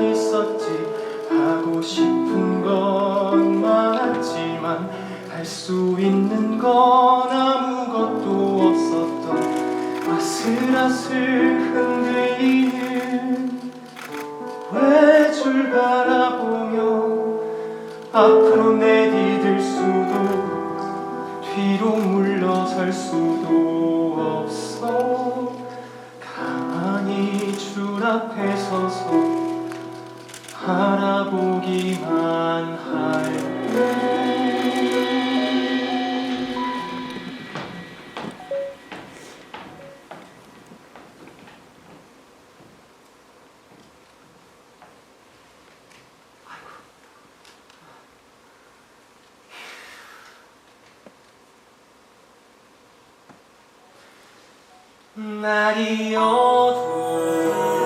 있었지. 하고 싶은 건 많았지만 할 수 있는 건 아무것도 없었던 아슬아슬 흔들리는 외줄 바라보며 앞으로 내디딜 수도 뒤로 물러설 수도 없어. 가만히 줄 앞에 서서 바라보기만 할 뿐. 날이 어두워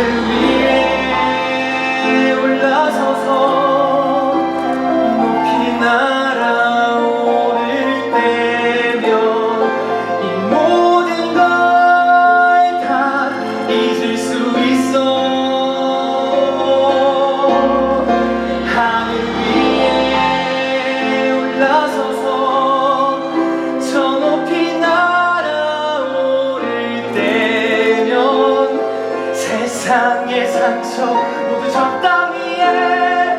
하 상처 모두 위에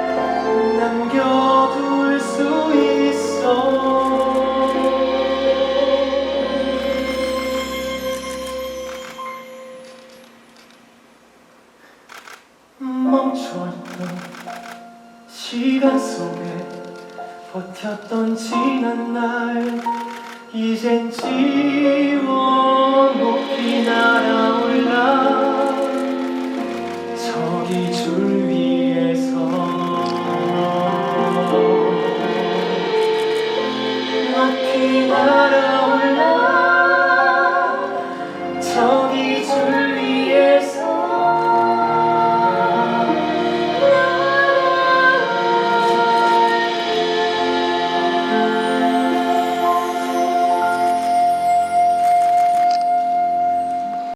남겨둘 수 있어. 멈춰있던 시간 속에 버텼던 지난 날 이젠 지워 Thanks.